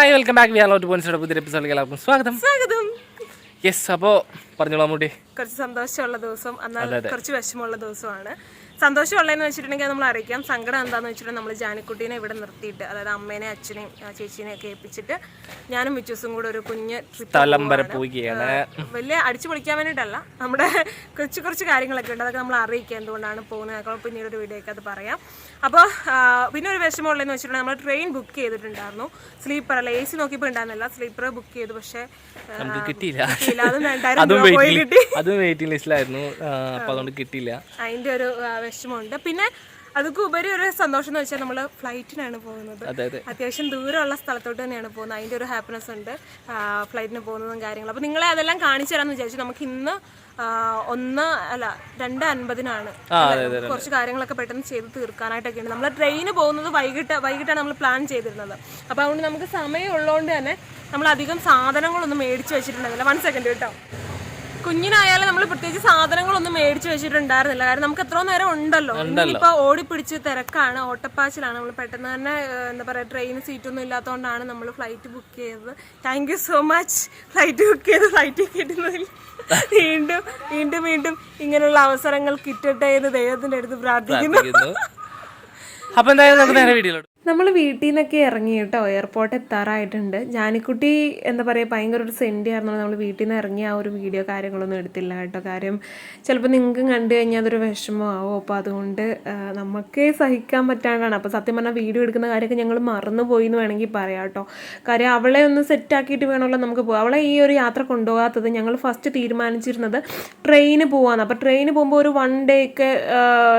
Hi welcome back we are lot പോയിന്റ്സിയുടെ പുതിയ എപ്പിസോഡിലേക്ക് എല്ലാവർക്കും സ്വാഗതം. സ്വാഗതം. യെസ് അപ്പോൾ പറഞ്ഞോളാം കുറച്ച് സന്തോഷമുള്ള ദിവസം എന്നാൽ കുറച്ച് വിഷമമുള്ള ദിവസമാണ്. സന്തോഷമുള്ളതെന്ന് വെച്ചിട്ടുണ്ടെങ്കിൽ നമ്മൾ അറിയിക്കാം. സങ്കടം എന്താണെന്ന് വെച്ചിട്ടുണ്ടെങ്കിൽ നമ്മൾ ജാനിക്കുട്ടീനെ ഇവിടെ നിർത്തിയിട്ട് അതായത് അമ്മേനെ അച്ഛനെയും ചേച്ചീനെ ചേച്ചീനെയും ഒക്കെ ഏൽപ്പിച്ചിട്ട് ഞാനും വിച്ചൂസും കൂടെ ഒരു കുഞ്ഞ് ട്രിപ്പ് സ്ഥലം വരെ പോവുകയാണ്. വലിയ അടിച്ചു പൊളിക്കാൻ വേണ്ടിയിട്ടല്ല. നമ്മുടെ കുറച്ച് കുറച്ച് കാര്യങ്ങളൊക്കെ ഉണ്ട്. അതൊക്കെ നമ്മൾ അറിയിക്കുക എന്തുകൊണ്ടാണ് പോകുന്നത്. പിന്നീട് ഒരു വീഡിയോ ഒക്കെ അത് പറയാം. അപ്പോൾ പിന്നെ ഒരു വിഷമമുള്ളതെന്ന് വെച്ചിട്ടുണ്ടെങ്കിൽ നമ്മൾ ട്രെയിൻ ബുക്ക് ചെയ്തിട്ടുണ്ടായിരുന്നു. സ്ലീപ്പർ അല്ല എ സി നോക്കിയപ്പോൾ ഉണ്ടായിരുന്നില്ല. സ്ലീപ്പർ ബുക്ക് ചെയ്തു. പക്ഷേ നമുക്ക് കിട്ടിയില്ല. അതും വെയിറ്റിംഗ് ലിസ്റ്റിലായിരുന്നു അപ്പോൾ അതുകൊണ്ട് കിട്ടിയില്ല. അതിന്റെ ഒരു വിഷമമുണ്ട്. പിന്നെ അതൊക്കെ ഉപരി ഒരു സന്തോഷം എന്ന് വെച്ചാൽ നമ്മൾ ഫ്ലൈറ്റിനാണ് പോകുന്നത്. അതെ അതെ. അത്യാവശ്യം ദൂരമുള്ള സ്ഥലത്തോട്ട് തന്നെയാണ് പോകുന്നത്. അതിന്റെ ഒരു ഹാപ്പിനെസ് ഉണ്ട്. ഫ്ലൈറ്റിന് പോകുന്നതും കാര്യങ്ങളും. അപ്പോൾ നിങ്ങളെ അതെല്ലാം കാണിച്ചു തരാമെന്ന് വിചാരിച്ചു. നമുക്ക് ഇന്ന് ഒന്ന് അല്ല രണ്ട് അൻപതിനാണ്. കുറച്ച് കാര്യങ്ങളൊക്കെ പെട്ടെന്ന് ചെയ്ത് തീർക്കാനായിട്ടൊക്കെയാണ് നമ്മൾ ട്രെയിന് പോകുന്നത് വൈകിട്ട് വൈകിട്ടാണ് നമ്മൾ പ്ലാൻ ചെയ്തിരുന്നത്. അപ്പോൾ അതുകൊണ്ട് നമുക്ക് സമയം ഉള്ളതുകൊണ്ട് തന്നെ നമ്മൾ അധികം സാധനങ്ങളൊന്നും മേടിച്ച് വെച്ചിട്ടുണ്ടായിരുന്നില്ല. വൺ സെക്കൻഡ് കേട്ടോ കുഞ്ഞിനായാലും നമ്മൾ പ്രത്യേകിച്ച് സാധനങ്ങളൊന്നും മേടിച്ച് വെച്ചിട്ടുണ്ടായിരുന്നില്ല. കാരണം നമുക്ക് എത്രയോ നേരം ഉണ്ടല്ലോ. ഇപ്പൊ ഓടിപ്പിടിച്ച് തിരക്കാണ്. ഓട്ടപ്പാച്ചിലാണ്. നമ്മൾ പെട്ടെന്ന് തന്നെ എന്താ പറയാ ട്രെയിൻ സീറ്റൊന്നും ഇല്ലാത്തതുകൊണ്ടാണ് നമ്മൾ ഫ്ലൈറ്റ് ബുക്ക് ചെയ്തത്. Thank you so much flight book ചെയ്ത് ഫ്ലൈറ്റ് കിട്ടുന്നതിൽ വീണ്ടും വീണ്ടും വീണ്ടും ഇങ്ങനെയുള്ള അവസരങ്ങൾ കിട്ടട്ടെ എന്ന് ദൈവത്തിന്റെ അടുത്ത് പ്രാർത്ഥിക്കുന്നു. അപ്പൊ എന്തായാലും നമുക്ക് നേരെ വീഡിയോയിലോട്ട് നമ്മൾ വീട്ടിൽ നിന്നൊക്കെ ഇറങ്ങി കേട്ടോ എയർപോർട്ട് എത്താറായിട്ടുണ്ട്. ജാനിക്കുട്ടി എന്താ പറയുക ഭയങ്കര ഒരു സെൻഡ് ആയിരുന്നു നമ്മൾ വീട്ടിൽ നിന്ന് ഇറങ്ങിയ ആ ഒരു വീഡിയോ കാര്യങ്ങളൊന്നും എടുത്തില്ല കേട്ടോ. കാര്യം ചിലപ്പോൾ നിങ്ങൾക്കും കണ്ടു കഴിഞ്ഞാൽ അതൊരു വിഷമമാവും. അപ്പോൾ അതുകൊണ്ട് നമുക്ക് നമുക്കേ സഹിക്കാൻ പറ്റാണ്ടാണ്. അപ്പോൾ സത്യം പറഞ്ഞാൽ വീഡിയോ എടുക്കുന്ന കാര്യമൊക്കെ ഞങ്ങൾ മറന്നു പോയി എന്ന് വേണമെങ്കിൽ പറയാം കേട്ടോ. കാര്യം അവളെ ഒന്ന് സെറ്റാക്കിയിട്ട് വേണമല്ലോ നമുക്ക് പോകാം അവളെ ഈ ഒരു യാത്ര കൊണ്ടുപോകാത്തത് ഞങ്ങൾ ഫസ്റ്റ് തീരുമാനിച്ചിരുന്നത് ട്രെയിന് പോകാമെന്ന് അപ്പോൾ ട്രെയിന് പോകുമ്പോൾ ഒരു വൺ ഡേ ഒക്കെ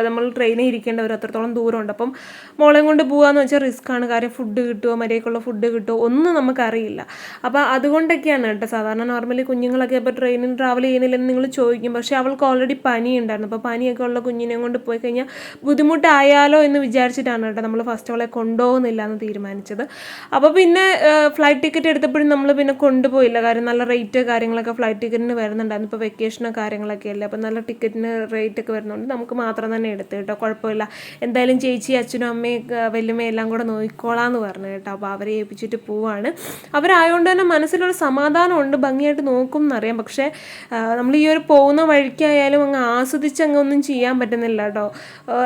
നമ്മൾ ട്രെയിനിൽ ഇരിക്കേണ്ട ഒരു അത്രത്തോളം ദൂരമുണ്ട്. അപ്പം മോളെയും കൊണ്ട് പോകാന്ന് വെച്ചാൽ ആണ് കാര്യം ഫുഡ് കിട്ടുമോ മര്യാദക്കുള്ള ഫുഡ് കിട്ടുമോ ഒന്നും നമുക്കറിയില്ല. അപ്പോൾ അതുകൊണ്ടൊക്കെയാണ് കേട്ടോ. സാധാരണ നോർമലി കുഞ്ഞുങ്ങളൊക്കെ ഇപ്പോൾ ട്രെയിനിൽ ട്രാവൽ ചെയ്യുന്നില്ലെന്ന് നിങ്ങൾ ചോദിക്കും. പക്ഷേ അവൾക്ക് ഓൾറെഡി പനി ഉണ്ടായിരുന്നു അപ്പോൾ പനിയൊക്കെ ഉള്ള കുഞ്ഞിനെ കൊണ്ട് പോയി കഴിഞ്ഞാൽ ബുദ്ധിമുട്ടായാലോ എന്ന് വിചാരിച്ചിട്ടാണ് കേട്ടോ നമ്മൾ ഫസ്റ്റ് അവളെ കൊണ്ടുപോകുന്നില്ല എന്ന് തീരുമാനിച്ചത്. അപ്പോൾ പിന്നെ ഫ്ലൈറ്റ് ടിക്കറ്റ് എടുത്തപ്പോഴും നമ്മൾ പിന്നെ കൊണ്ടുപോയില്ല. കാര്യം നല്ല റേറ്റ് കാര്യങ്ങളൊക്കെ ഫ്ലൈറ്റ് ടിക്കറ്റിന് വരുന്നുണ്ടായിരുന്നു. ഇപ്പോൾ വെക്കേഷനോ കാര്യങ്ങളൊക്കെ അല്ലേ? അപ്പോൾ നല്ല ടിക്കറ്റിന് റേറ്റ് ഒക്കെ വരുന്നുണ്ട്. നമുക്ക് മാത്രം തന്നെ എടുത്ത് കേട്ടോ. കുഴപ്പമില്ല. എന്തായാലും ചേച്ചി അച്ഛനും അമ്മയും വല്യമ്മയും എല്ലാം കൂടെ നോക്കിക്കോളാന്ന് പറഞ്ഞു കേട്ടോ. അപ്പോൾ അവരെ ഏൽപ്പിച്ചിട്ട് പോവാണ്. അവരായതുകൊണ്ട് തന്നെ മനസ്സിലൊരു സമാധാനമുണ്ട് ഭംഗിയായിട്ട് നോക്കും എന്നറിയാം പക്ഷേ നമ്മൾ ഈ ഒരു പോകുന്ന വഴിക്കായാലും അങ്ങ് ആസ്വദിച്ച് അങ്ങ് ഒന്നും ചെയ്യാൻ പറ്റുന്നില്ല കേട്ടോ.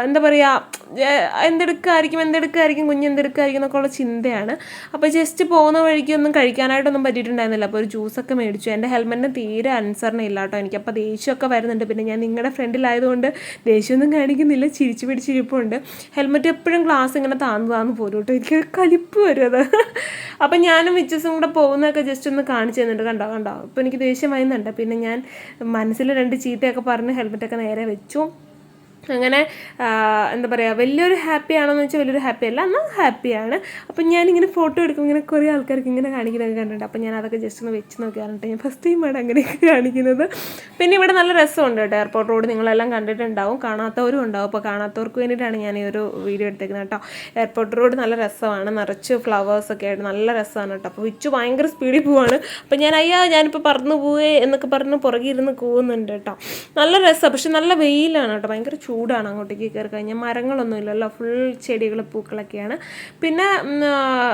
എന്താ പറയുക എന്തെടുക്കായിരിക്കും എന്തെടുക്കായിരിക്കും കുഞ്ഞ് എന്തെടുക്കായിരിക്കും എന്നൊക്കെ ഉള്ള ചിന്തയാണ്. അപ്പോൾ ജസ്റ്റ് പോകുന്ന വഴിക്കൊന്നും കഴിക്കാനായിട്ടൊന്നും പറ്റിയിട്ടുണ്ടായിരുന്നില്ല. അപ്പോൾ ഒരു ജ്യൂസൊക്കെ മേടിച്ചു. എന്റെ ഹെൽമെറ്റിന് തീരെ അനുസരണ ഇല്ല കേട്ടോ. എനിക്കപ്പോൾ ദേഷ്യമൊക്കെ വരുന്നുണ്ട്. പിന്നെ ഞാൻ നിങ്ങളുടെ ഫ്രണ്ടിലായതുകൊണ്ട് ദേഷ്യമൊന്നും കാണിക്കുന്നില്ല. ചിരിച്ചു പിടിച്ചിരിപ്പുണ്ട് ഹെൽമെറ്റ് എപ്പോഴും ഗ്ലാസ് ഇങ്ങനെ താന്ന് താന്ന് പോരും കേട്ടോ എനിക്ക് കലിപ്പ് വരും അത് അപ്പം ഞാനും വിച്ചസും കൂടെ പോകുന്നതൊക്കെ ജസ്റ്റ് ഒന്ന് കാണിച്ചു തന്നിട്ട് കണ്ടോ കണ്ടോ? അപ്പോൾ എനിക്ക് ദേഷ്യം വരുന്നുണ്ട്. പിന്നെ ഞാൻ മനസ്സിൽ രണ്ട് ചീത്തയൊക്കെ പറഞ്ഞ് ഹെൽമെറ്റൊക്കെ നേരെ വെച്ചു. അങ്ങനെ എന്താ പറയുക വലിയൊരു ഹാപ്പി ആണോന്ന് വെച്ചാൽ വലിയൊരു ഹാപ്പി അല്ല എന്നാൽ ഹാപ്പിയാണ് അപ്പം ഞാനിങ്ങനെ ഫോട്ടോ എടുക്കും ഇങ്ങനെ കുറേ ആൾക്കാർക്ക് ഇങ്ങനെ കാണിക്കുന്നതൊക്കെ കണ്ടിട്ടുണ്ട്. അപ്പം ഞാൻ അതൊക്കെ ജസ്റ്റ് ഒന്ന് വെച്ച് നോക്കിയാറുണ്ട് ഞാൻ ഫസ്റ്റ് ടൈമാണ് അങ്ങനെയൊക്കെ കാണിക്കുന്നത്. പിന്നെ ഇവിടെ നല്ല രസമുണ്ട് കേട്ടോ. എയർപോർട്ട് റോഡ് നിങ്ങളെല്ലാം കണ്ടിട്ടുണ്ടാവും. കാണാത്തവരും ഉണ്ടാവും. അപ്പോൾ കാണാത്തവർക്ക് വേണ്ടിയിട്ടാണ് ഞാൻ ഈ ഒരു വീഡിയോ എടുത്തേക്കുന്നത് കേട്ടോ. എയർപോർട്ട് റോഡ് നല്ല രസമാണ്. നിറച്ച് ഫ്ലവേഴ്സ് ഒക്കെ ആയിട്ട് നല്ല രസമാണ് കേട്ടോ. അപ്പോൾ വിച്ചു ഭയങ്കര സ്പീഡിൽ പോവാണ്. അപ്പം ഞാൻ അയ്യാ ഞാനിപ്പോൾ പറന്നു പോവേ എന്നൊക്കെ പറഞ്ഞ് പുറകെ ഇരുന്ന് കൂവുന്നുണ്ട് കേട്ടോ. നല്ല രസമാണ് പക്ഷെ നല്ല വെയിലാണ് കേട്ടോ. ഭയങ്കര ചൂടാണ് അങ്ങോട്ടേക്ക് കയറി കഴിഞ്ഞാൽ മരങ്ങളൊന്നും ഇല്ലല്ലോ. ഫുൾ ചെടികൾ പൂക്കളൊക്കെയാണ്. പിന്നെ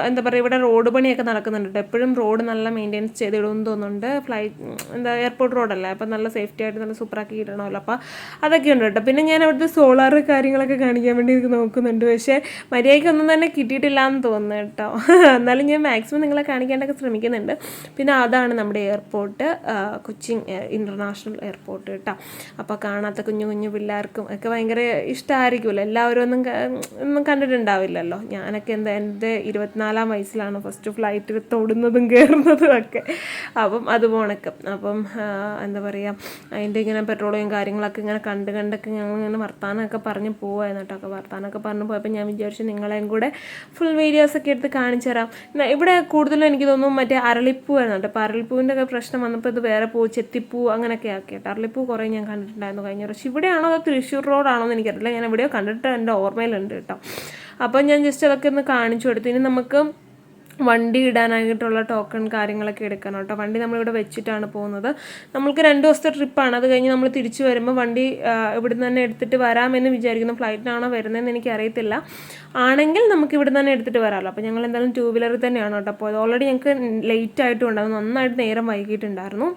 എന്താ പറയുക ഇവിടെ റോഡ് പണിയൊക്കെ നടക്കുന്നുണ്ട് എപ്പോഴും റോഡ് നല്ല മെയിന്റെയിൻസ് ചെയ്തിടുമെന്ന് തോന്നുന്നുണ്ട്. ഫ്ലൈറ്റ് എന്താ എയർപോർട്ട് റോഡല്ലേ അപ്പം നല്ല സേഫ്റ്റി ആയിട്ട് നല്ല സൂപ്പറാക്കി ഇടണമല്ലോ. അപ്പോൾ അതൊക്കെ ഉണ്ട് കേട്ടോ. പിന്നെ ഞാൻ അവിടുത്തെ സോളാർ കാര്യങ്ങളൊക്കെ കാണിക്കാൻ വേണ്ടി നോക്കുന്നുണ്ട്. പക്ഷേ മര്യാദയ്ക്ക് ഒന്നും തന്നെ കിട്ടിയിട്ടില്ല എന്ന് തോന്നുന്നു കേട്ടോ. എന്നാലും ഞാൻ മാക്സിമം നിങ്ങളെ കാണിക്കാനൊക്കെ ശ്രമിക്കുന്നുണ്ട്. പിന്നെ അതാണ് നമ്മുടെ എയർപോർട്ട് കൊച്ചിൻ ഇന്റർനാഷണൽ എയർപോർട്ട് കേട്ടോ. അപ്പോൾ കാണാത്ത കുഞ്ഞു കുഞ്ഞു പിള്ളേർക്കും ഒക്കെ ഭയങ്കര ഇഷ്ടമായിരിക്കുമല്ലോ എല്ലാവരും ഒന്നും ഒന്നും കണ്ടിട്ടുണ്ടാവില്ലല്ലോ. ഞാനൊക്കെ എന്താ എന്റെ ഇരുപത്തിനാലാം വയസ്സിലാണ് ഫസ്റ്റ് ഫ്ലൈറ്റിൽ തൊടുന്നതും കയറുന്നതും ഒക്കെ. അപ്പം അത് പോണക്ക് അപ്പം എന്താ പറയുക അതിന്റെ ഇങ്ങനെ പെട്രോളിയും കാര്യങ്ങളൊക്കെ ഇങ്ങനെ കണ്ട് കണ്ടൊക്കെ ഞങ്ങൾ ഇങ്ങനെ വർത്താനമൊക്കെ പറഞ്ഞ് പോവായിരുന്നു കേട്ടോ. ഒക്കെ വർത്താനമൊക്കെ പറഞ്ഞ് പോയപ്പോൾ ഞാൻ വിചാരിച്ചു നിങ്ങളെയും കൂടെ ഫുൾ വീഡിയോസൊക്കെ എടുത്ത് കാണിച്ചു തരാം. ഇവിടെ കൂടുതലും എനിക്ക് തോന്നുന്നു മറ്റേ അരളിപ്പൂ ആയിരുന്നു കേട്ടോ. അപ്പോൾ അരളിപ്പൂവിന്റെ ഒക്കെ പ്രശ്നം വന്നപ്പോൾ ഇത് വേറെ പൂ ചെത്തിപ്പൂ അങ്ങനെയൊക്കെ ആക്കി കേട്ടോ. അരളിപ്പൂ കുറേ ഞാൻ കണ്ടിട്ടുണ്ടായിരുന്നു കഴിഞ്ഞ പ്രാവശ്യം. ഇവിടെയാണോ അതോ തൃശ്ശൂർ റോഡാണോ എന്ന് എനിക്കറിയില്ല. ഞാൻ എവിടെയോ കണ്ടിട്ട് എന്റെ ഓർമ്മയിലുണ്ട് കേട്ടോ. അപ്പോൾ ഞാൻ ജസ്റ്റ് അതൊക്കെ ഒന്ന് കാണിച്ചു കൊടുത്തു. ഇനി നമുക്ക് വണ്ടി ഇടാനായിട്ടുള്ള ടോക്കൺ കാര്യങ്ങളൊക്കെ എടുക്കണം കേട്ടോ. വണ്ടി നമ്മളിവിടെ വെച്ചിട്ടാണ് പോകുന്നത്. നമ്മൾക്ക് രണ്ട് ദിവസത്തെ ട്രിപ്പാണ് അത് കഴിഞ്ഞ് നമ്മൾ തിരിച്ചു വരുമ്പോൾ വണ്ടി ഇവിടുന്ന് തന്നെ എടുത്തിട്ട് വരാമെന്ന് വിചാരിക്കുന്നു. ഫ്ലൈറ്റിനാണോ വരുന്നതെന്ന് എനിക്ക് അറിയത്തില്ല ആണെങ്കിൽ നമുക്ക് ഇവിടുന്ന് തന്നെ എടുത്തിട്ട് വരാമല്ലോ. അപ്പോൾ ഞങ്ങൾ എന്തായാലും ടൂ വീലറിൽ തന്നെയാണ് കേട്ടോ അപ്പോൾ ഓൾറെഡി ഞങ്ങൾക്ക് ലേറ്റ് ആയിട്ടും അത് നന്നായിട്ട് നേരം വൈകിട്ടുണ്ടായിരുന്നു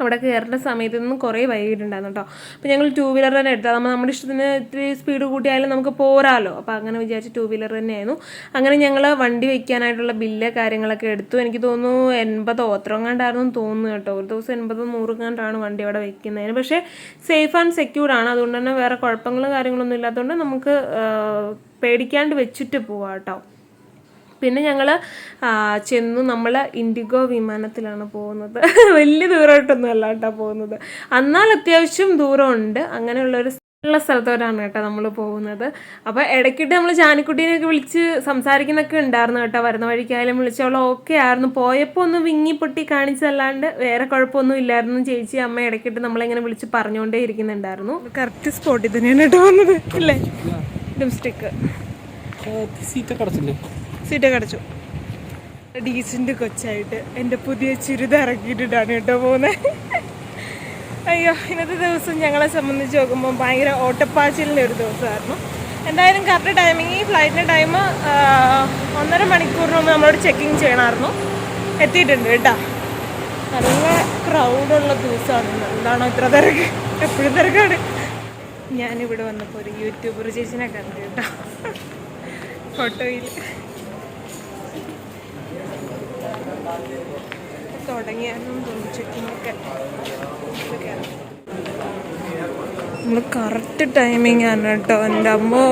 അവിടെ കയറേണ്ട സമയത്ത് നിന്നും കുറേ വൈകിട്ടുണ്ടായിരുന്നു കേട്ടോ. അപ്പോൾ ഞങ്ങൾ ടൂ വീലർ തന്നെ എടുത്താൽ നമ്മൾ നമ്മുടെ ഇഷ്ടത്തിന് ഇത്തിരി സ്പീഡ് കൂട്ടിയാലും നമുക്ക് പോരാലോ. അപ്പോൾ അങ്ങനെ വിചാരിച്ച് ടൂ വീലർ തന്നെയായിരുന്നു. അങ്ങനെ ഞങ്ങൾ വണ്ടി വയ്ക്കാനായിട്ടുള്ള ബില്ല് കാര്യങ്ങളൊക്കെ എടുത്തു. എനിക്ക് തോന്നുന്നു എൺപതോ അത്ര കണ്ടായിരുന്നു തോന്നുന്നു കേട്ടോ. ഒരു ദിവസം എൺപതോ നൂറും കണ്ടാണ് വണ്ടി അവിടെ വയ്ക്കുന്നതിന് പക്ഷേ സേഫ് ആൻഡ് സെക്യൂർഡ് ആണ്. അതുകൊണ്ട് തന്നെ വേറെ കുഴപ്പങ്ങളും കാര്യങ്ങളൊന്നും ഇല്ലാത്തതുകൊണ്ട് നമുക്ക് പേടിക്കാണ്ട് വെച്ചിട്ട് പോവാം കേട്ടോ. പിന്നെ ഞങ്ങൾ ചെന്നു നമ്മൾ ഇൻഡിഗോ വിമാനത്തിലാണ് പോകുന്നത്. വലിയ ദൂരമായിട്ടൊന്നും അല്ല കേട്ടോ പോകുന്നത്. എന്നാൽ അത്യാവശ്യം ദൂരമുണ്ട്. അങ്ങനെയുള്ളൊരു ഉള്ള സ്ഥലത്തോടാണ് കേട്ടോ നമ്മൾ പോകുന്നത്. അപ്പോൾ ഇടയ്ക്കിട്ട് നമ്മൾ ജാനിക്കുട്ടീനെയൊക്കെ വിളിച്ച് സംസാരിക്കുന്നൊക്കെ ഉണ്ടായിരുന്നു കേട്ടോ. വരുന്ന വഴിക്കായാലും വിളിച്ചവൾ ഓക്കെ ആയിരുന്നു. പോയപ്പോൾ ഒന്ന് വിങ്ങി പൊട്ടി കാണിച്ചല്ലാണ്ട് വേറെ കുഴപ്പമൊന്നും ഇല്ലായിരുന്നു. ചേച്ചി അമ്മ ഇടയ്ക്കിട്ട് നമ്മളിങ്ങനെ വിളിച്ച് പറഞ്ഞുകൊണ്ടേ ഇരിക്കുന്നുണ്ടായിരുന്നു. കറക്റ്റ് സ്പോട്ടിൽ തന്നെയാണ് കേട്ടോ വന്നത്. ഇല്ലേ ഡിംസ്റ്റിക്ക് സീറ്റൊക്കെ അടച്ചില്ലേ? സീറ്റൊക്കെ അടച്ചു. ഡീസന്റ് കൊച്ചായിട്ട് എന്റെ പുതിയ ചുരിദ ഇറക്കിയിട്ടിട്ടാണ് കേട്ടോ പോകുന്നത് അയ്യോ ഇന്നത്തെ ദിവസം ഞങ്ങളെ സംബന്ധിച്ച് നോക്കുമ്പോൾ ഭയങ്കര ഓട്ടപ്പാച്ചിലിന്റെ ഒരു ദിവസമായിരുന്നു. എന്തായാലും കറക്റ്റ് ടൈമിങ് ഈ ഫ്ലൈറ്റിന്റെ ടൈം ഒന്നര മണിക്കൂറിന് മുമ്പ് നമ്മളോട് ചെക്കിങ് ചെയ്യണമായിരുന്നു. എത്തിയിട്ടുണ്ട് കേട്ടോ. നല്ല ക്രൗഡുള്ള ദിവസമാണ്. എന്താണോ ഇത്ര തിരക്ക്? എപ്പോഴും തിരക്കാണ്. ഞാനിവിടെ വന്നപ്പോൾ ഒരു യൂട്യൂബർ ചേച്ചിനെ കണ്ടു കേട്ടോ. ഫോട്ടോയിൽ. തുടങ്ങിയാലും നമ്മൾ കറക്റ്റ് ടൈമിംഗ് ആണ് കേട്ടോ. എന്റെ അമ്മോ.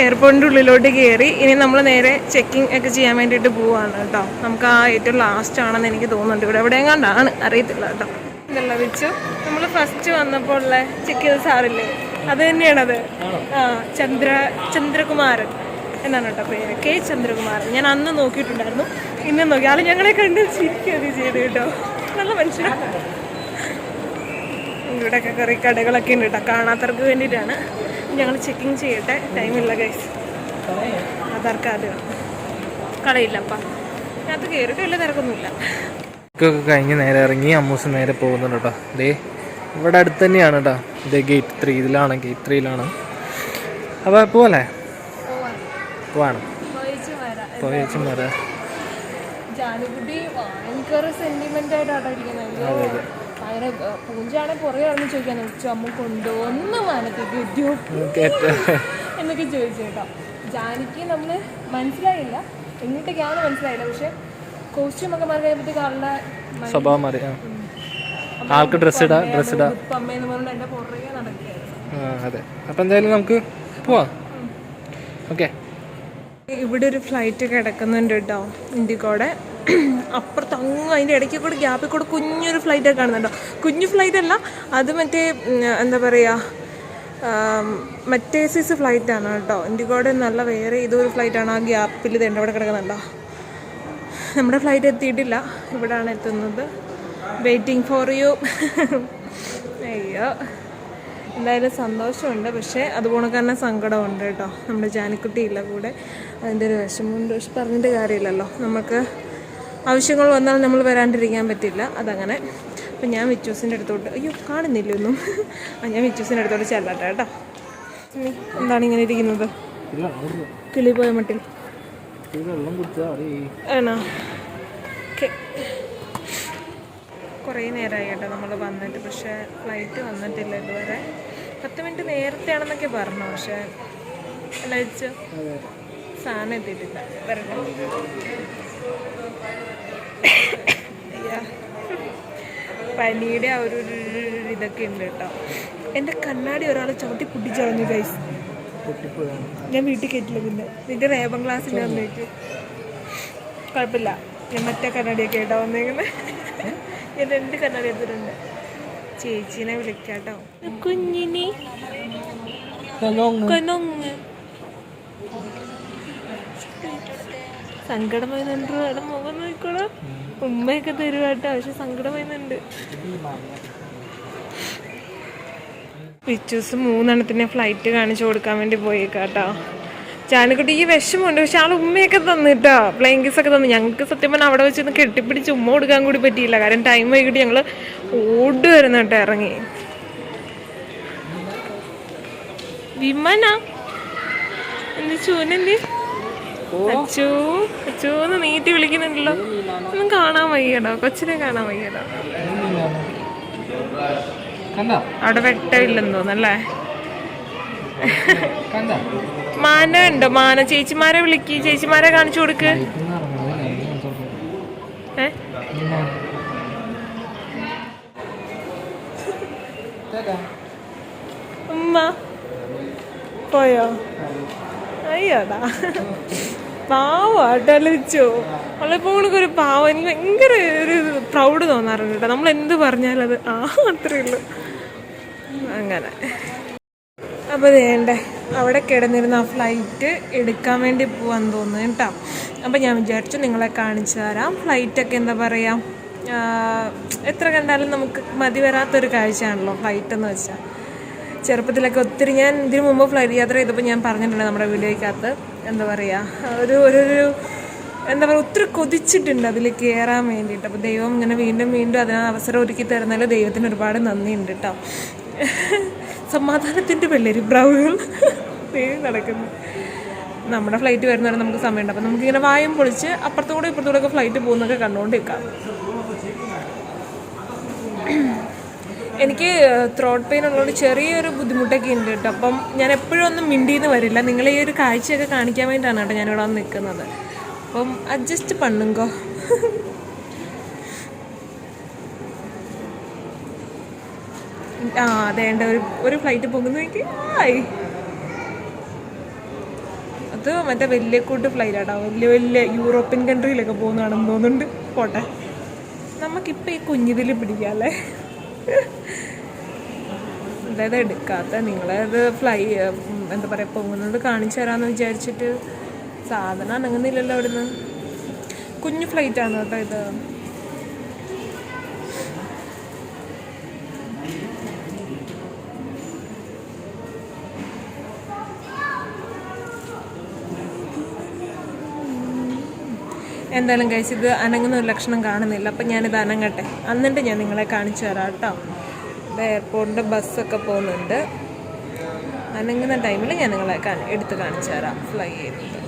എയർപോർട്ടിന്റെ ഉള്ളിലോട്ട് കയറി. ഇനി നമ്മൾ നേരെ ചെക്കിംഗ് ഒക്കെ ചെയ്യാൻ വേണ്ടിയിട്ട് പോവാണ് കേട്ടോ. നമുക്ക് ആ ഏറ്റവും ലാസ്റ്റ് ആണെന്ന് എനിക്ക് തോന്നുന്നുണ്ട്. ഇവിടെ എവിടെ എങ്ങാണ്ടാണ് അറിയത്തില്ല കേട്ടോ. ഇതല്ല വെച്ചു. നമ്മൾ ഫസ്റ്റ് വന്നപ്പോൾ ഉള്ള ചെക്ക് ചെയ്ത സാറില്ലേ? അത് തന്നെയാണത്. ആ ചന്ദ്ര ചന്ദ്രകുമാരൻ. എന്നാണ് കേട്ടോ പേര്. കെ ചന്ദ്രകുമാർ. ഞാൻ അന്ന് നോക്കിയിട്ടുണ്ടായിരുന്നു. ഇന്ന് നോക്കി. ആൾ ഞങ്ങളെ കണ്ട് ചിരിക്കുകയൊക്കെ ചെയ്തു കേട്ടോ. നല്ല മനുഷ്യനാണ് ഇവിടെയൊക്കെ കറി കടകളൊക്കെ ഉണ്ട് കേട്ടോ. കാണാത്തവർക്ക് വേണ്ടിയിട്ടാണ്. ഞങ്ങൾ ചെക്കിങ് ചെയ്യട്ടെ. ടൈമില്ല ഗൈസ് ആധാർ കാർഡ് കടയില്ലപ്പാ അതിനകത്ത് കയറിയിട്ട് വലിയ തിരക്കൊന്നുമില്ല. ഒക്കെ കഴിഞ്ഞ് നേരെ ഇറങ്ങി അമ്മൂസ് നേരെ പോകുന്നുണ്ട് കേട്ടോ. ദേ ഇവിടെ അടുത്ത് തന്നെയാണ് കേട്ടോ. ഇത് ഗേറ്റ് ത്രീ ഇതിലാണ് ഗേറ്റ് ത്രീയിലാണ് അപ്പോൾ പോവല്ലേ? പോവാണ്. പോയേച്ചും വരാം ജാനുകുട്ടി ഭയങ്കര സെന്റിമെന്റ് ആയിട്ടാട്ടോ ഇരിക്കുന്നത്. ഭയങ്കര പൂഞ്ചാണെ പുറകെ ഇറങ്ങി ചോദിക്കാൻ വെച്ചു അമ്മ കൊണ്ടുവന്ന് മാനത്തേക്ക് കിട്ടിയോ എന്നൊക്കെ ചോദിച്ചു കേട്ടോ. ജാനിക്ക് നമ്മൾ മനസ്സിലായില്ല. എങ്ങോട്ടേക്കാണ് മനസ്സിലായില്ല. പക്ഷെ കോസ്റ്റ്യൂം ഒക്കെ മാറി കഴിയുമ്പോഴത്തേക്ക് ആളുടെ സ്വഭാവം മാറി ആൾക്ക് ഡ്രസ്സ് ഇടാ ഡ്രസ്സ് ഇടാ. അതെ. അപ്പം എന്തായാലും നമുക്ക് പോവാം. ഓക്കെ. ഇവിടെ ഒരു ഫ്ലൈറ്റ് കിടക്കുന്നുണ്ട് കേട്ടോ ഇന്ത്യക്കോടെ. അപ്പുറത്ത് അങ്ങ് അതിന്റെ ഇടയ്ക്ക് കൂടെ ഗ്യാപ്പിൽ കൂടെ കുഞ്ഞൊരു ഫ്ലൈറ്റ് കാണുന്നുണ്ടോ കുഞ്ഞു ഫ്ലൈറ്റ് അല്ല അത് മറ്റേ എന്താ പറയുക മറ്റേ സൈസ് ഫ്ലൈറ്റ് ആണ് കേട്ടോ ഇന്ത്യക്കോടെ നല്ല വേറെ ഇതൊരു ആണ് ആ ഗ്യാപ്പിൽ ഇതുണ്ട് അവിടെ കിടക്കുന്നുണ്ടോ നമ്മുടെ ഫ്ലൈറ്റ് എത്തിയിട്ടില്ല ഇവിടാണ് എത്തുന്നത്. വെയിറ്റിംഗ് ഫോർ യു അയ്യോ. എന്തായാലും സന്തോഷമുണ്ട്. പക്ഷേ അതുപോലെ തന്നെ സങ്കടമുണ്ട് കേട്ടോ. നമ്മുടെ ജാനിക്കുട്ടിയില്ല കൂടെ. അതിന്റെ ഒരു വിഷമമുണ്ട് പക്ഷെ പറഞ്ഞിട്ട് കാര്യമില്ലല്ലോ. നമുക്ക് ആവശ്യങ്ങൾ വന്നാൽ നമ്മൾ വരാണ്ടിരിക്കാൻ പറ്റില്ല. അതങ്ങനെ. അപ്പം ഞാൻ വിച്ചൂസിന്റെ അടുത്തോട്ട് അയ്യോ കാണുന്നില്ലൊന്നും ആ ഞാൻ വിച്ചൂസിന്റെ അടുത്തോട്ട് ചെല്ലട്ടെ കേട്ടോ. എന്താണ് ഇങ്ങനെ ഇരിക്കുന്നത്? കിളി പോയ മട്ടിൽ. ആണോ? ഓക്കെ. കുറേ നേരമായി കേട്ടോ നമ്മൾ വന്നിട്ട്. പക്ഷേ ഫ്ലൈറ്റ് വന്നിട്ടില്ല ഇതുവരെ. പത്ത് മിനിറ്റ് നേരത്തെ ആണെന്നൊക്കെ പറഞ്ഞു പക്ഷേ അല്ല വെച്ച് സാധനം എത്തിയിട്ടില്ല വരട്ടെ. പനിയുടെ ആ ഒരു ഇതൊക്കെ ഉണ്ട് കേട്ടോ. എന്റെ കണ്ണാടി ഒരാൾ ചവിട്ടി പൊട്ടിച്ചളഞ്ഞു ഗൈസ് ഞാൻ വീട്ടിൽ കയറ്റില്ല പിന്നെ. നിന്റെ റേബൻ ക്ലാസ്സിൽ വന്നേക്ക് കുഴപ്പമില്ല. ഞാൻ മറ്റേ കണ്ണാടിയൊക്കെ കേട്ടോ വന്നേക്കുന്നത് ഞാൻ രണ്ട് കണ്ണാടി എടുത്തിട്ടുണ്ട്. ചേച്ചീനെ വിളിക്കാട്ടോ. കുഞ്ഞിനി. കൊനൊങ്ങ്. സങ്കടമായി നിന്നിട്ട് മുഖം നോക്കിക്കോളാം ഉമ്മയൊക്കെ തരുവാട്ടോ പക്ഷെ സങ്കടമായിട്ട് നിന്നുണ്ട് പിച്ചൂസ് മൂന്നെണ്ണത്തിന് ഫ്ലൈറ്റ് കാണിച്ചു കൊടുക്കാൻ വേണ്ടി പോയേക്കാട്ടോ. ജാനക്കുട്ടിക്ക് വിഷമമുണ്ട്. പക്ഷെ ആൾ ഉമ്മയൊക്കെ തന്നിട്ടോ ബ്ലാങ്കറ്റ്സ് ഒക്കെ തന്നു. ഞങ്ങൾക്ക് സത്യം പറഞ്ഞാൽ അവിടെ വെച്ചിന്ന് കെട്ടിപ്പിടിച്ച് ഉമ്മ കൊടുക്കാൻ കൂടി പറ്റിയില്ല. കാരണം ടൈം വൈകിട്ട് ഞങ്ങൾ ഓടുമായിരുന്നു കേട്ടോ ഇറങ്ങി. വിമന? ചൂനെന്ത് അച്ചൂ നീട്ടി വിളിക്കുന്നുണ്ടല്ലോ. ഒന്നും കാണാൻ വയ്യടോ. കൊച്ചിനെ കാണാൻ വയ്യടോ. അവിടെ വെട്ടമില്ലെന്ന് തോന്നല്ലേ മാന ഉണ്ടോ മാന. ചേച്ചിമാരെ വിളിക്ക്. ചേച്ചിമാരെ കാണിച്ചു കൊടുക്ക്. പോയോ? അയ്യോടാ. പാവാട്ടോ അവളെ അവളിപ്പോൾ ഒരു പാവം. എനിക്ക് ഭയങ്കര ഒരു പ്രൗഡ് തോന്നാറുണ്ട് കേട്ടോ. നമ്മൾ എന്ത് പറഞ്ഞാലത് ആ അത്രേ ഉള്ളൂ. അങ്ങനെ. അപ്പോൾ വേണ്ടേ അവിടെ കിടന്നിരുന്ന ആ ഫ്ലൈറ്റ് എടുക്കാൻ വേണ്ടി പോവാൻ തോന്നുന്നു കേട്ടോ. അപ്പോൾ ഞാൻ വിചാരിച്ചു നിങ്ങളെ കാണിച്ചു തരാം. ഫ്ലൈറ്റൊക്കെ എന്താ പറയുക എത്ര കണ്ടാലും നമുക്ക് മതി വരാത്തൊരു കാഴ്ചയാണല്ലോ ഫ്ലൈറ്റ് എന്ന് വെച്ചാൽ ചെറുപ്പത്തിലൊക്കെ ഒത്തിരി ഞാൻ ഇതിനു മുമ്പ് ഫ്ലൈറ്റ് യാത്ര ചെയ്തപ്പോൾ ഞാൻ പറഞ്ഞിട്ടുണ്ട് നമ്മുടെ വീഡിയോയ്ക്കകത്ത്. എന്താ പറയുക ഒരു ഒരു ഒരു എന്താ പറയുക ഒത്തിരി കൊതിച്ചിട്ടുണ്ട് അതിൽ കയറാൻ വേണ്ടിയിട്ട്. അപ്പോൾ ദൈവം ഇങ്ങനെ വീണ്ടും വീണ്ടും അതിന് അവസരം ഒരുക്കി തരുന്നതിൽ ദൈവത്തിന് ഒരുപാട് നന്ദിയുണ്ട് കേട്ടോ. സമാധാനത്തിന്റെ വെള്ളരി ബ്രൗകൾ തേടി നടക്കുന്നു. നമ്മുടെ ഫ്ലൈറ്റ് വരുന്നവരെ നമുക്ക് സമയമുണ്ട്. അപ്പം നമുക്കിങ്ങനെ വായം പൊളിച്ച് അപ്പുറത്തൂടെ ഇപ്പുറത്തൂടെ ഒക്കെ ഫ്ലൈറ്റ് പോകുന്നൊക്കെ കണ്ടുകൊണ്ട് നിൽക്കാം എനിക്ക് ത്രോട്ട് പെയിൻ ഉള്ളതുകൊണ്ട് ചെറിയൊരു ബുദ്ധിമുട്ടൊക്കെ ഉണ്ട് കേട്ടോ. അപ്പം ഞാൻ എപ്പോഴും ഒന്നും മിണ്ടിന്ന് വരില്ല. നിങ്ങളെ ഈ ഒരു കാഴ്ചയൊക്കെ കാണിക്കാൻ വേണ്ടിയിട്ടാണ് കേട്ടോ ഞാനിവിടെ വന്ന് നിൽക്കുന്നത്. അപ്പം അഡ്ജസ്റ്റ് പണ്ണുങ്കോ? ആ അതേണ്ട ഒരു ഒരു ഫ്ലൈറ്റ് പോകുന്ന ആയി അത് മറ്റേ വലിയ കൂട്ട് ഫ്ലൈറ്റ് ആട്ടോ. വലിയ വലിയ യൂറോപ്യൻ കൺട്രിയിലൊക്കെ പോകുന്നതാണെന്ന് തോന്നുന്നുണ്ട്. പോട്ടെ. നമുക്കിപ്പോൾ ഈ കുഞ്ഞിതിൽ പിടിക്കാമല്ലേ അതായത് എടുക്കാത്ത നിങ്ങളത് ഫ്ലൈ എന്താ പറയുക പൊങ്ങുന്നത് കാണിച്ചു തരാമെന്ന് വിചാരിച്ചിട്ട് സാധനം അനങ്ങുന്നില്ലല്ലോ അവിടുന്ന്. കുഞ്ഞു ഫ്ലൈറ്റാണ് കേട്ടോ ഇത്? എന്തായാലും കഴിച്ച് ഇത് അനങ്ങുന്ന ഒരു ലക്ഷണം കാണുന്നില്ല. അപ്പം ഞാനിത് അനങ്ങട്ടെ. എന്നിട്ട് ഞാൻ നിങ്ങളെ കാണിച്ചു തരാം കേട്ടോ എയർപോർട്ടിന്റെ ബസ്സൊക്കെ പോകുന്നുണ്ട്. അനങ്ങുന്ന ടൈമിൽ ഞാൻ നിങ്ങളെ എടുത്ത് കാണിച്ചു തരാം. ഫ്ലൈ ചെയ്തിട്ട്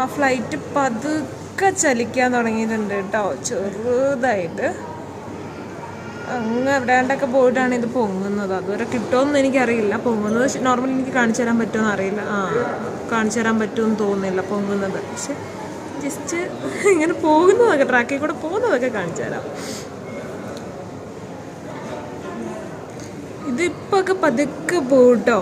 ആ ഫ്ലൈറ്റ് പതുക്കെ ചലിക്കാൻ തുടങ്ങിയിട്ടുണ്ട് കേട്ടോ ചെറുതായിട്ട്. അങ്ങ് എവിടെയാണ്ടൊക്കെ പോയിട്ടാണ് ഇത് പൊങ്ങുന്നത്. അതുവരെ കിട്ടുമെന്ന് എനിക്കറിയില്ല. പൊങ്ങുന്നത് നോർമലി എനിക്ക് കാണിച്ചു തരാൻ പറ്റുമെന്ന് അറിയില്ല. ആ കാണിച്ചു തരാൻ പറ്റുമെന്ന് തോന്നുന്നില്ല പൊങ്ങുന്നത്. പക്ഷെ ജസ്റ്റ് ഇങ്ങനെ പോകുന്നതൊക്കെ ട്രാക്കിൽ കൂടെ പോകുന്നതൊക്കെ കാണിച്ചു തരാം. ഇതിപ്പോ ഒക്കെ പതുക്കെ പോട്ടോ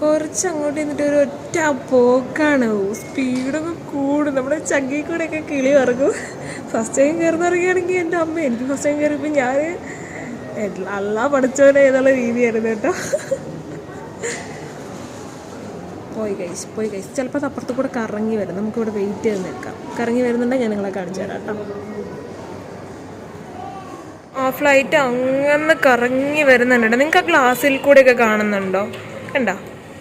കുറച്ച് അങ്ങോട്ട് നിന്നിട്ട് ഒരു ഒറ്റ പോക്കാണ്. സ്പീഡൊക്കെ കൂടും. നമ്മുടെ ചങ്ങി കൂടെ ഒക്കെ കിളി ഇറങ്ങും ഫസ്റ്റ് ടൈം കയറുന്നിറങ്ങിയാണെങ്കിൽ എന്റെ അമ്മ എനിക്ക് ഫസ്റ്റ് ടൈം കയറിയപ്പോൾ ഞാൻ അല്ല പഠിച്ചവനെ എന്നുള്ള രീതിയായിരുന്നു കേട്ടോ. പോയി കഴിച്ച് പോയി കഴിച്ച് ചിലപ്പോൾ അത് അപ്പുറത്ത് കൂടെ കറങ്ങി വരും. നമുക്കിവിടെ വെയിറ്റ് ചെയ്ത് നിൽക്കാം. കറങ്ങി വരുന്നുണ്ടെങ്കിൽ ഞാൻ നിങ്ങളെ കാണിച്ചു തരാം കേട്ടോ. ആ ഫ്ലൈറ്റ് അങ്ങനെ കറങ്ങി വരുന്നുണ്ട് നിങ്ങൾക്ക് ആ ഗ്ലാസ്സിൽ കൂടെയൊക്കെ കാണുന്നുണ്ടോ? കണ്ട?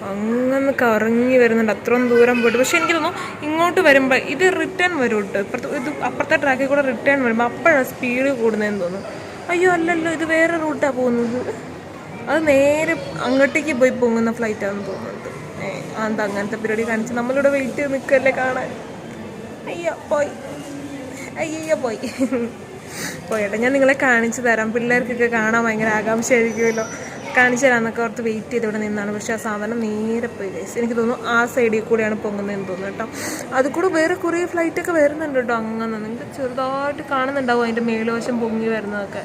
അങ്ങനെ കറങ്ങി വരുന്നുണ്ട്. അത്രയും ദൂരം പോയിട്ട്. പക്ഷെ എനിക്ക് തോന്നുന്നു ഇങ്ങോട്ട് വരുമ്പോൾ ഇത് റിട്ടേൺ വരും ഇപ്പുറത്ത് ഇത് അപ്പുറത്തെ ട്രാക്കിൽ കൂടെ റിട്ടേൺ വരുമ്പോൾ അപ്പോഴാണ് സ്പീഡ് കൂടുന്നതെന്ന് തോന്നുന്നു. അയ്യോ അല്ലല്ലോ. ഇത് വേറെ റൂട്ടാണ് പോകുന്നത്. അത് നേരെ അങ്ങോട്ടേക്ക് പോയി പോകുന്ന ഫ്ലൈറ്റാണെന്ന് തോന്നുന്നുണ്ട് ഏ എന്താ അങ്ങനത്തെ പരിപാടി കാണിച്ച് നമ്മളിവിടെ വെയിറ്റ് നിൽക്കല്ലേ കാണാൻ. അയ്യോ പോയി. അയ്യോ പോയി. പോയട്ടെ ഞാൻ നിങ്ങളെ കാണിച്ചു തരാം. പിള്ളേർക്കൊക്കെ കാണാൻ ഭയങ്കര ആകാംക്ഷയായിരിക്കുമല്ലോ. കാണിച്ചു തരാമെന്നൊക്കെ ഓർത്ത് വെയിറ്റ് ചെയ്ത് ഇവിടെ നിന്നാണ്. പക്ഷെ ആ സാധനം നേരെ പോയി ഗൈസ് എനിക്ക് തോന്നുന്നു ആ സൈഡിൽ കൂടെയാണ് പൊങ്ങുന്നതെന്ന് തോന്നുന്നു കേട്ടോ. അത് കൂടെ വേറെ കുറേ ഫ്ലൈറ്റൊക്കെ വരുന്നുണ്ട് കേട്ടോ. അങ്ങനെ നിങ്ങൾക്ക് ചെറുതായിട്ട് കാണുന്നുണ്ടാവും അതിന്റെ മേലുവശം പൊങ്ങി വരുന്നതൊക്കെ.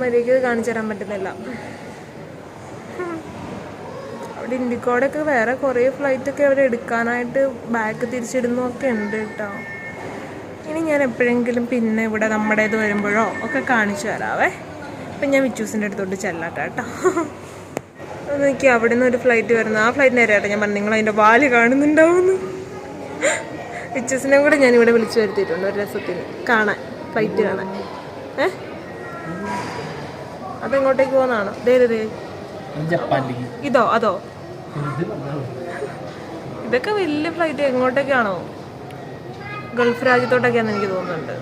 മര്യാദയ്ക്ക് കാണിച്ചു തരാൻ പറ്റുന്നില്ല. അവിടെ ഇൻഡിക്കോടൊക്കെ വേറെ കുറേ ഫ്ലൈറ്റൊക്കെ അവർ എടുക്കാനായിട്ട് ബാക്ക് തിരിച്ചിടുന്നൊക്കെ ഉണ്ട് കേട്ടോ ഇനി ഞാൻ എപ്പോഴെങ്കിലും പിന്നെ ഇവിടെ നമ്മുടെ ഇത് വരുമ്പോഴോ ഒക്കെ കാണിച്ചു തരാവേ. അപ്പം ഞാൻ വിച്ചൂസിന്റെ അടുത്തോട്ട് ചെല്ലാട്ടോ കേട്ടോ നോക്കി അവിടെ നിന്ന് ഒരു ഫ്ലൈറ്റ് വരുന്നു. ആ ഫ്ലൈറ്റ് നേരെ ഞാൻ പറഞ്ഞു നിങ്ങൾ അതിന്റെ വാൽ കാണുന്നുണ്ടാവുമെന്ന് വിച്ചൂസിനെ കൂടെ ഞാൻ ഇവിടെ വിളിച്ചു വരുത്തിയിട്ടുണ്ട് ഒരു രസത്തിന് കാണാൻ ഫ്ലൈറ്റ് കാണാൻ. ഏ? അതെങ്ങോട്ടേക്ക് പോകുന്നതാണോ? ദേ ഇതോ അതോ? ഇതൊക്കെ വലിയ ഫ്ലൈറ്റ് എങ്ങോട്ടൊക്കെയാണോ? ഗൾഫ് രാജ്യത്തോട്ടൊക്കെയാന്ന് എനിക്ക് തോന്നുന്നുണ്ട്.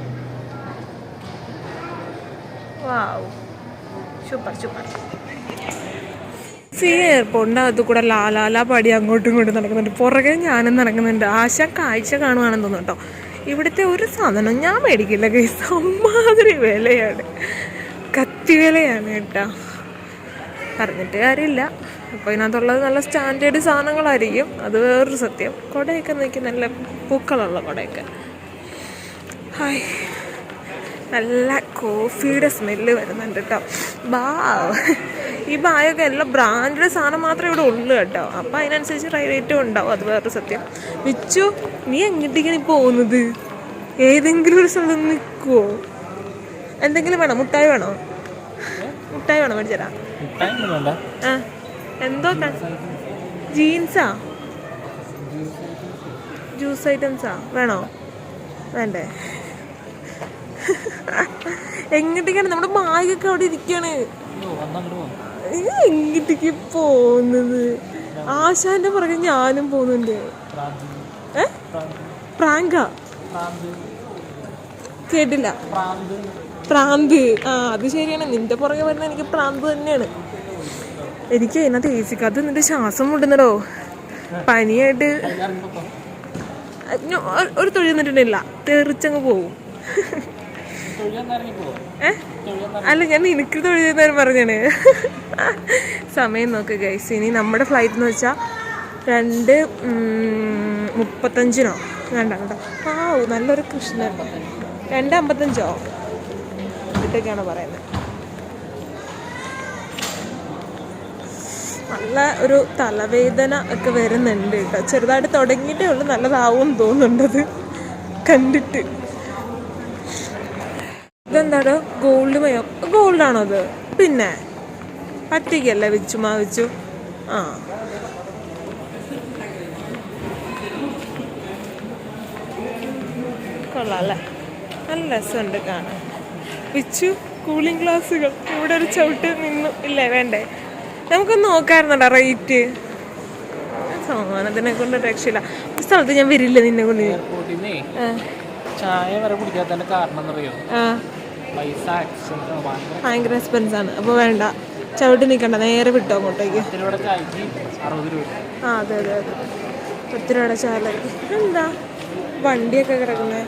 വാവ്. Super super. അകത്ത് കൂടെ ലാലാല പടി അങ്ങോട്ടും ഇങ്ങോട്ടും നടക്കുന്നുണ്ട്. പുറകെ ഞാനും നടക്കുന്നുണ്ട്. ആശ കാഴ്ച കാണുവാണെന്ന് തോന്നുന്നു കേട്ടോ ഇവിടുത്തെ ഒരു സാധനം ഞാൻ മേടിക്കില്ല കേസ് അമ്മാതിരി വിലയാണ്. കത്തി വിലയാണ് കേട്ടോ. പറഞ്ഞിട്ട് കാര്യമില്ല. അപ്പോൾ ഇതിനകത്തുള്ളത് നല്ല സ്റ്റാൻഡേർഡ് സാധനങ്ങളായിരിക്കും. അത് വേറൊരു സത്യം. കുടയൊക്കെ നോക്കി നല്ല പൂക്കളുള്ള കുടയൊക്കെ. ഹായ്. നല്ല കോഫിയുടെ സ്മെല്ല് വരുന്നുണ്ട് കേട്ടോ. ബാ ഈ ബായൊക്കെ എല്ലാ ബ്രാൻഡഡ് സാധനം മാത്രമേ ഇവിടെ ഉള്ളൂ കേട്ടോ. അപ്പം അതിനനുസരിച്ച് റേറ്റും ഉണ്ടാവും. അത് വേറൊരു സത്യം. വിച്ചു നീ എങ്ങോട്ടേക്കാണ് പോകുന്നത്? ഏതെങ്കിലും ഒരു സ്ഥലത്ത് നിൽക്കുമോ എന്തെങ്കിലും വേണോ? മുട്ടായി വേണോ? മുട്ടായി വേണോ മേടിച്ചരാ വേണ്ട. ആ. എന്തോ ജീൻസാ? ജ്യൂസ് ഐറ്റംസാ? വേണോ? വേണ്ടേ? എങ്ങോട്ടേക്കാണ്? നമ്മുടെ മായൊക്കെ അവിടെ ഇരിക്കാണ് എങ്ങോട്ടേക്ക് പോകുന്നത്? ആശാന്റെ പുറകെ ഞാനും പോകുന്നുണ്ട്. ഏ? പ്രാങ്ക? കേട്ടില്ല. പ്രാന്ത്. ആ അത് ശരിയാണ്. നിന്റെ പുറകെ വരുന്ന എനിക്ക് പ്രാന്ത് തന്നെയാണ്. എനിക്ക് അതിനകത്ത് എ സിക്കകത്ത് നിന്റെ ശ്വാസം മുട്ടുന്നടോ. പനിയായിട്ട്. ഒരു തൊഴിൽ നിന്നിട്ടുണ്ടില്ല തെറിച്ചങ്ങ് പോവും. ഏ? അല്ല ഞാൻ നിനക്ക് തൊഴിൽ തരാൻ പറഞ്ഞാണ്. സമയം നോക്ക് ഗൈസ് ഇനി നമ്മുടെ ഫ്ലൈറ്റ് എന്ന് വെച്ചാൽ രണ്ട് മുപ്പത്തഞ്ചിനോ? വേണ്ട കേട്ടോ ആ നല്ലൊരു കൃഷ്ണൻ. രണ്ട് അമ്പത്തഞ്ചോ? ഇതൊക്കെയാണ് പറയുന്നത്. നല്ല ഒരു തലവേദന ഒക്കെ വരുന്നുണ്ട് കേട്ടോ. ചെറുതായിട്ട് തുടങ്ങിയിട്ടേ ഉള്ളൂ നല്ലതാവും തോന്നുന്നുണ്ടത്. കണ്ടിട്ട്. ഇതെന്താടോ? ഗോൾഡ് മയോ? ഗോൾഡാണോ അത്? പിന്നെ പറ്റിക്കല്ലേ വിച്ചു മാ വിച്ചു? ആ. കൊള്ളാം അല്ലേ നല്ല രസമുണ്ട് കാണാൻ. വിച്ചു കൂളിംഗ് ഗ്ലാസ്സുകൾ ഇവിടെ ഒരു ചവിട്ട് നിന്നു. ഇല്ലേ വേണ്ടേ? നമുക്കൊന്ന് നോക്കാറുണ്ടോ റേറ്റ്. സാധനത്തിനെ കൊണ്ട് രക്ഷയില്ല. ഈ സ്ഥലത്ത് ഞാൻ വരില്ല നിന്നെ കൊണ്ട്. ചായ വരെ കുടിക്കാത്തതിന്റെ കാരണം എന്നറിയോ? പൈസ ഭയങ്കര എക്സ്പെൻസ് ആണ്. അപ്പൊ വേണ്ട. ചവിട്ടി നിൽക്കണ്ട നേരെ വിട്ടോ അങ്ങോട്ടേക്ക്. ആ അതെ അതെ അതെ. പത്ത് രൂപയുടെ ചാലക്ക് എന്താ വണ്ടിയൊക്കെ കിടക്കുന്നത്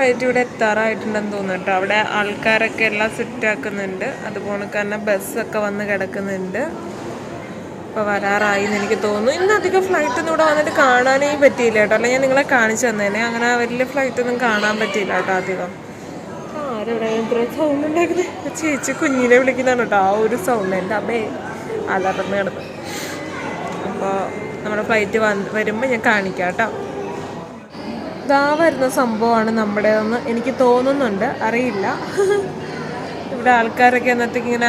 റൈറ്റ് ഇവിടെ എത്താറായിട്ടുണ്ടെന്ന് തോന്നുന്നു കേട്ടോ. അവിടെ ആൾക്കാരൊക്കെ എല്ലാം സെറ്റ് ആക്കുന്നുണ്ട്. അതുപോലെ തന്നെ ബസ്സൊക്കെ വന്ന് കിടക്കുന്നുണ്ട്. ഇപ്പോൾ വരാറായി എന്ന് എനിക്ക് തോന്നുന്നു. ഇന്ന് അധികം ഫ്ലൈറ്റ് ഒന്നും ഇവിടെ വന്നിട്ട് കാണാനേ പറ്റിയില്ല കേട്ടോ. അല്ലെങ്കിൽ ഞാൻ നിങ്ങളെ കാണിച്ചു തന്നേനെ. അങ്ങനെ വലിയ ഫ്ലൈറ്റ് ഒന്നും കാണാൻ പറ്റിയില്ല കേട്ടോ അധികം. ആരവിടെ? ഇത്ര സൗണ്ട് ഉണ്ടാക്കുന്നത് ചേച്ചി കുഞ്ഞിനെ വിളിക്കുന്നതാണ് കേട്ടോ. ആ ഒരു സൗണ്ട് എന്റെ അമ്മേ. അലർന്ന് കിടന്നു. അപ്പോൾ നമ്മുടെ ഫ്ലൈറ്റ് വന്ന് വരുമ്പോൾ ഞാൻ കാണിക്കാം കേട്ടോ. ഇതാ വരുന്ന സംഭവമാണ് നമ്മുടേതെന്ന് എനിക്ക് തോന്നുന്നുണ്ട്. അറിയില്ല. ഇവിടെ ആൾക്കാരൊക്കെ എന്നത്തേക്ക് ഇങ്ങനെ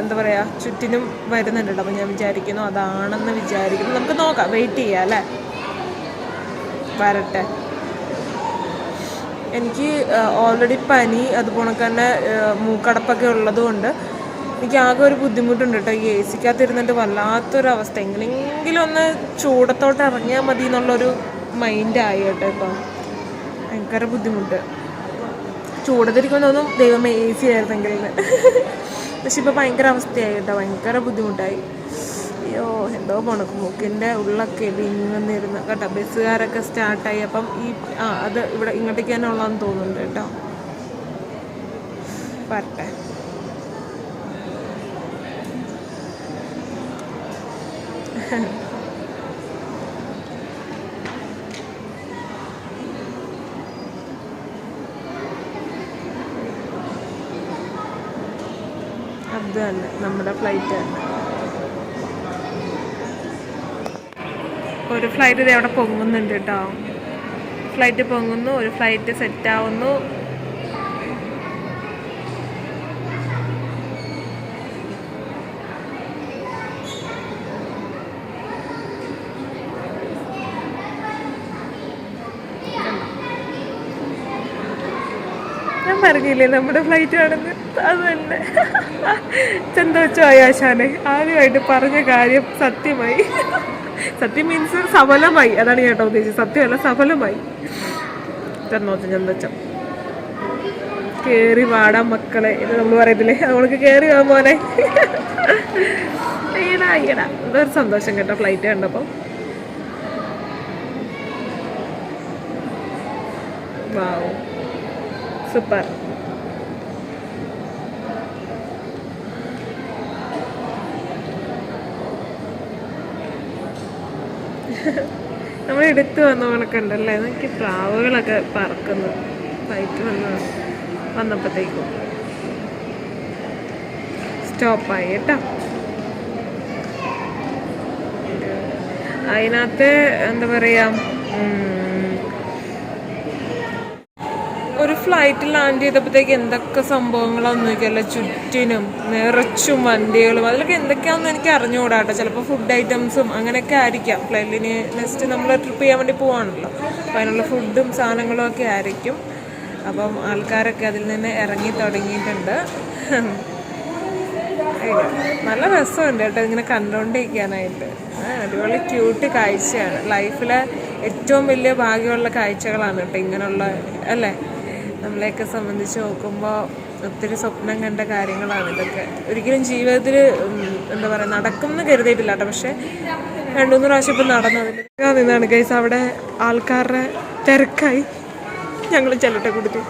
എന്താ പറയുക ചുറ്റിനും വരുന്നുണ്ട് അപ്പം ഞാൻ വിചാരിക്കുന്നു അതാണെന്ന് വിചാരിക്കുന്നു. നമുക്ക് നോക്കാം. വെയിറ്റ് ചെയ്യാം അല്ലേ? വരട്ടെ. എനിക്ക് ഓൾറെഡി പനി അതുപോലെ തന്നെ മൂക്കടപ്പൊക്കെ ഉള്ളതുകൊണ്ട് എനിക്ക് ആകെ ഒരു ബുദ്ധിമുട്ടുണ്ട് കേട്ടോ. ഈ എ സിക്കകത്ത് ഇരുന്നിട്ട് വല്ലാത്തൊരവസ്ഥ. എങ്ങനെയെങ്കിലും ഒന്ന് ചൂടത്തോട്ട് ഇറങ്ങിയാൽ മതി എന്നുള്ളൊരു മൈൻഡായി കേട്ടോ ഇപ്പം. ഭയങ്കര ബുദ്ധിമുട്ട്. ചൂടത്തിരിക്കുമ്പോൾ ദൈവം ദൈവമേ എ സി ആയിരുന്നെങ്കിൽ. പക്ഷെ ഇപ്പോൾ ഭയങ്കര അവസ്ഥയായി കേട്ടോ. ഭയങ്കര ബുദ്ധിമുട്ടായി. അയ്യോ എന്തോ പോണക്ക് മൂക്കിന്റെ ഉള്ളൊക്കെ വിങ്ങുന്നിരുന്നു. കേട്ടോ ബസ്സുകാരൊക്കെ സ്റ്റാർട്ടായി. അപ്പം ഈ ആ അത് ഇവിടെ ഇങ്ങോട്ടേക്ക് തന്നെ ഉള്ളതെന്ന് തോന്നുന്നുണ്ട് കേട്ടോ. വരട്ടെ. അത് തന്നെ നമ്മുടെ ഫ്ലൈറ്റ് തന്നെ. ഒരു ഫ്ലൈറ്റ് ഇത് അവിടെ പൊങ്ങുന്നുണ്ട് കേട്ടോ ഫ്ലൈറ്റ് പൊങ്ങുന്നു ഒരു ഫ്ലൈറ്റ് സെറ്റ് പറഞ്ഞില്ലേ നമ്മുടെ ഫ്ലൈറ്റ് ആണെന്ന്? അത് തന്നെ. ചെന്ത ആശാനെ ആയാശാനെ? ആദ്യമായിട്ട് പറഞ്ഞ കാര്യം സത്യമായി. സത്യം മീൻസ് സഫലമായി. അതാണ് കേട്ടോ ഉദ്ദേശിച്ചത്. സത്യമല്ല സഫലമായി. ചെന്നോച്ച ചന്തോച്ച കേറി വാടാ മക്കളെ. എന്ന് നമ്മൾ പറയത്തില്ലേ? അവൾക്ക് കയറി വാ മോനെ. ഇതൊരു സന്തോഷം കേട്ടോ ഫ്ലൈറ്റ് കണ്ടപ്പോ. Wow super. നമ്മൾ എടുത്തു വന്ന കണക്കുണ്ടല്ലേ? എനിക്ക് പ്രാവുകളൊക്കെ പറക്കുന്നു. ഫ്ലൈറ്റ് വന്ന് വന്നപ്പോഴത്തേക്കും സ്റ്റോപ്പായി കേട്ടോ. അതിനകത്ത് എന്താ പറയാ? ഫ്ലൈറ്റ് ലാൻഡ് ചെയ്തപ്പോഴത്തേക്ക് എന്തൊക്കെ സംഭവങ്ങളാന്ന് അല്ല ചുറ്റിനും നിറച്ചും വണ്ടികളും അതിലൊക്കെ എന്തൊക്കെയാണെന്ന് എനിക്ക് അറിഞ്ഞുകൂടാട്ടോ ചിലപ്പോൾ ഫുഡ് ഐറ്റംസും അങ്ങനെയൊക്കെ ആയിരിക്കാം. ഫ്ലൈറ്റിന് നെക്സ്റ്റ് നമ്മൾ ട്രിപ്പ് ചെയ്യാൻ വേണ്ടി പോവാണല്ലോ. അപ്പോൾ അതിനുള്ള ഫുഡും സാധനങ്ങളും ഒക്കെ ആയിരിക്കും. അപ്പം ആൾക്കാരൊക്കെ അതിൽ നിന്ന് ഇറങ്ങി തുടങ്ങിയിട്ടുണ്ട്. നല്ല രസമുണ്ട് കേട്ടോ ഇങ്ങനെ കണ്ടുകൊണ്ടിരിക്കാനായിട്ട് അടിപൊളി ക്യൂട്ട് കാഴ്ചയാണ്. ലൈഫിലെ ഏറ്റവും വലിയ ഭാഗ്യമുള്ള കാഴ്ചകളാണ് കേട്ടോ ഇങ്ങനെയുള്ള അല്ലേ? നമ്മളെയൊക്കെ സംബന്ധിച്ച് നോക്കുമ്പോൾ ഒത്തിരി സ്വപ്നം കണ്ട കാര്യങ്ങളാണ് ഇതൊക്കെ. ഒരിക്കലും ജീവിതത്തിൽ എന്താ പറയുക നടക്കും എന്ന് കരുതിയിട്ടില്ല കേട്ടോ പക്ഷേ രണ്ടു മൂന്ന് പ്രാവശ്യം ഇപ്പം നടന്നതിൽ നിന്നാണ് ഗൈസ് അവിടെ ആൾക്കാരുടെ തിരക്കായി ഞങ്ങൾ ചെല്ലട്ടെ കൊടുത്തു.